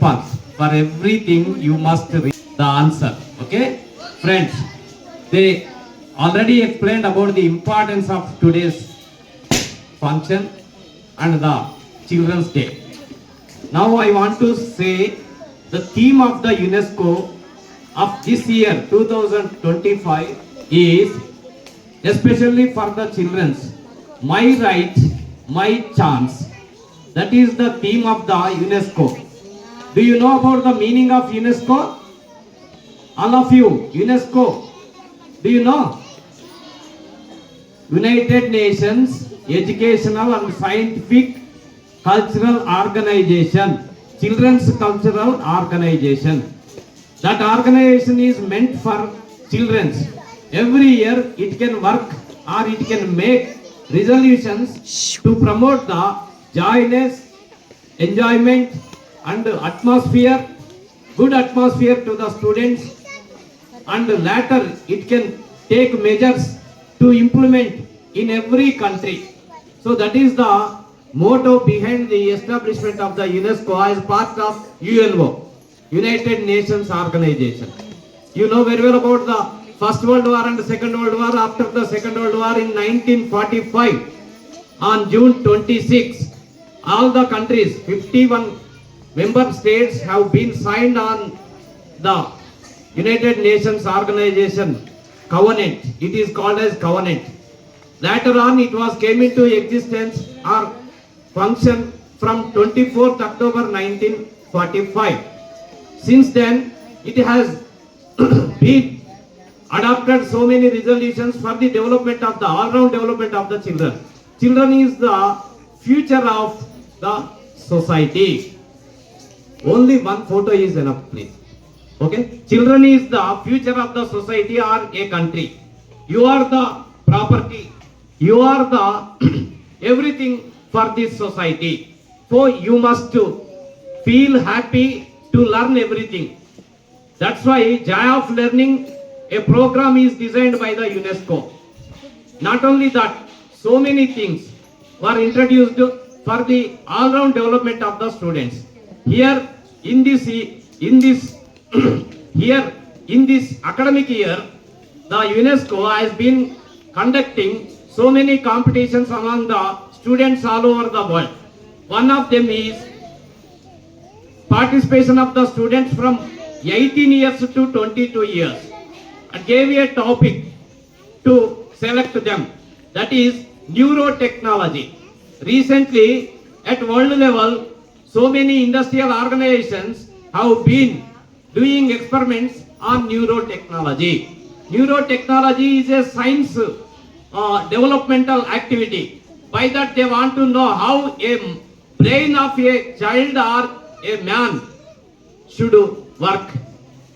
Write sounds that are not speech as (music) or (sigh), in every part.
response. For everything, you must read the answer. Okay, friends. They already explained about the importance of today's function and the Children's Day. Now I want to say the theme of the UNESCO of this year 2025 is especially for the children's my right my chance that is the theme of the UNESCO do you know about the meaning of UNESCO all of you UNESCO do you know United Nations Educational and Scientific Cultural Organization, Children's Cultural Organization. That organization is meant for children. Every year it can work or it can make resolutions to promote the joyness, enjoyment and atmosphere, good atmosphere to the students and later it can take measures to implement in every country. So that is the motto behind the establishment of the UNESCO as part of UNO, United Nations Organization. You know very well about the First World War and Second World War. After the Second World War in 1945, on June 26, all the countries, 51 member states have been signed on the United Nations Organization covenant. It is called as covenant. Later on, it was came into existence or function from 24th October 1945. Since then, it has been adopted so many resolutions for the development of the all-round development of the children. Children is the future of the society. Only one photo is enough, please. Okay? Children is the future of the society or a country. You are the property. You are the (clears throat) everything for this society. So you must feel happy to learn everything. That's why Joy of Learning, a program is designed by the UNESCO. Not only that, so many things were introduced for the all-round development of the students. Here in this in this here in this academic year, the UNESCO has been conducting so many competitions among the students all over the world. One of them is participation of the students from 18 years to 22 years. I gave a topic to select them that is neurotechnology. Recently, at world level, so many industrial organizations have been doing experiments on neurotechnology. Neurotechnology is a science uh, developmental activity. By that, they want to know how a brain of a child or a man should work.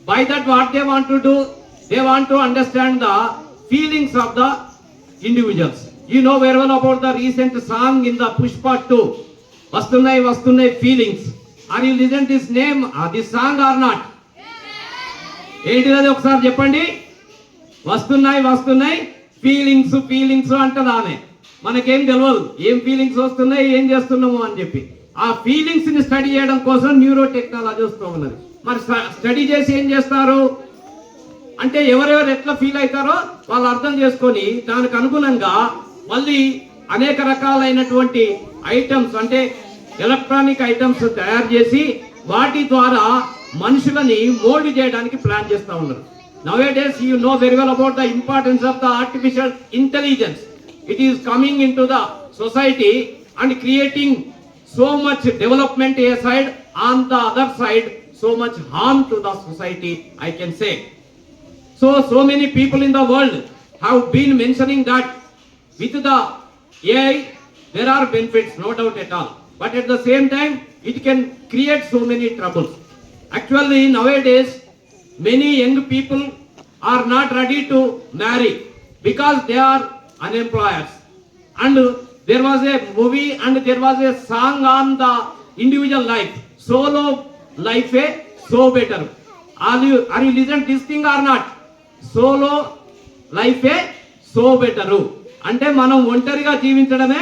By that, what they want to do, they want to understand the feelings of the individuals. You know very well about the recent song in the Pushpa 2. వస్తున్నాయి వస్తున్నాయి feelings are you listen this name this song are not ఏంటిది అది ఒకసారి చెప్పండి. వస్తున్నాయి వస్తున్నాయి feelings feelings అంటది ఆమె. మనకేం తెలియదు ఏం ఫీలింగ్స్ వస్తున్నాయి ఏం చేస్తున్నాము అని చెప్పి. ఆ ఫీలింగ్స్ని స్టడీ చేయడం కోసం న్యూరో టెక్నాలజీ వస్తూ ఉన్నది. మరి స్టడీ చేసి ఏం చేస్తారు? అంటే ఎవరెవరు ఎట్లా ఫీల్ అవుతారో వాళ్ళు అర్థం చేసుకొని దానికి అనుగుణంగా మళ్ళీ అనేక రకాలైనటువంటి ఐటమ్స్ అంటే ఎలక్ట్రానిక్ ఐటమ్స్ తయారు చేసి వాటి ద్వారా మనుషులని మోల్డ్ చేయడానికి ప్లాన్ చేస్తూ ఉన్నారు. Nowadays you know very well about the importance of the artificial intelligence it is coming into the society and creating so much development a side on the other side so much harm to the society I can say so so many people in the world have been mentioning that with the AI there are benefits no doubt at all but at the same time it can create so many troubles actually nowadays many young people are not ready to marry because they are unemployed and there was a movie and there was a song on the individual life solo life a so better are you are you listen this thing or not solo life a so better అంటే మనం ఒంటరిగా జీవించడమే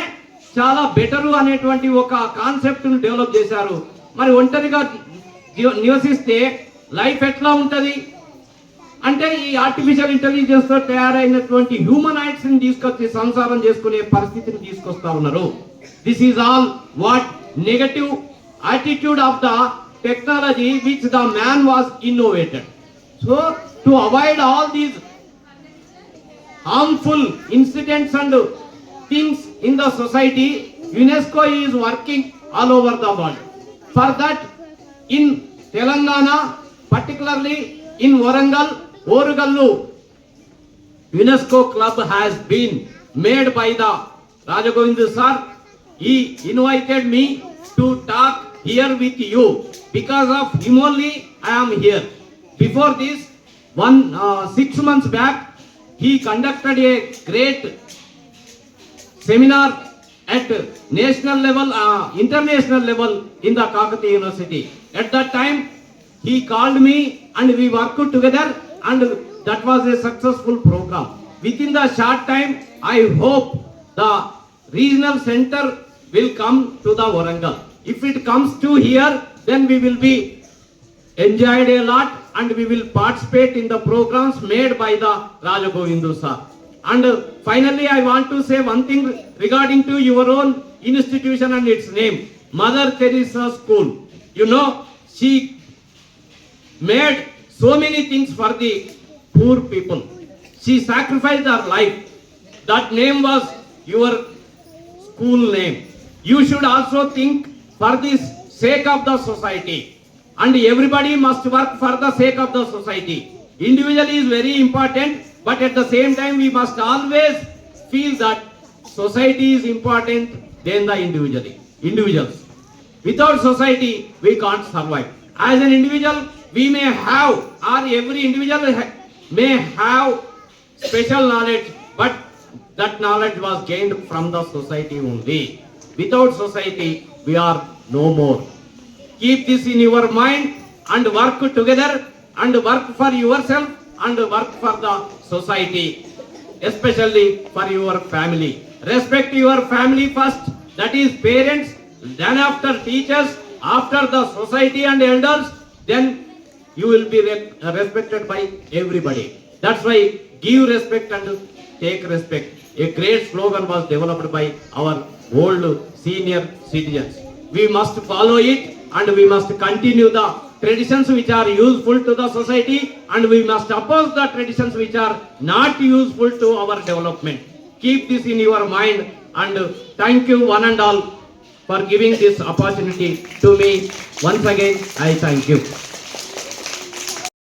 చాలా better అనేటువంటి ఒక concept develop చేశారు. మరి ఒంటరిగా నివసిస్తే life ఎట్లా ఉంటుంది? అంటే ఈ ఆర్టిఫిషియల్ ఇంటెలిజెన్స్తో తయారైనటువంటి హ్యూమన్ని తీసుకొచ్చి సంసారం చేసుకునే పరిస్థితిని తీసుకొస్తా ఉన్నారు. This is all what negative attitude of the technology which the man was innovated so to avoid all these harmful incidents and things in the society, UNESCO is working all over the world. For that, in Telangana, particularly in Warangal, Orugallu, UNESCO club has been made by the Rajagovindu sir. He invited me to talk here with you. Because of him only I am here. Before this, one uh, six months back, he conducted a great seminar at national level, uh, international level in the Kakatiya University. At that time, he called me and we worked together and that was a successful program. Within the short time, I hope the regional center will come to the Warangal. If it comes to here, then we will be enjoyed a lot and we will participate in the programs made by the Rajagovindu sir. And finally, I want to say one thing regarding to your own institution and its name, Mother Teresa School. You know, she made so many things for the poor people. She sacrificed her life. That name was your school name. You should also think for the sake of the society. And everybody must work for the sake of the society. Individual is very important, but at the same time, we must always feel that society is important than the individual. Individuals. Without society, we can't survive. As an individual, we may have, or every individual may have special knowledge, but that knowledge was gained from the society only. Without society, we are no more. Keep this in your mind and work together and work for yourself and work for the society, especially for your family. Respect your family first, that is parents, then after teachers, after the society and elders, then you will be re- respected by everybody. That's why give respect and take respect. A great slogan was developed by our old senior citizens. We must follow it and we must continue the traditions which are useful to the society and we must oppose the traditions which are not useful to our development. Keep this in your mind and thank you one and all for giving this opportunity to me. Once again, I thank you.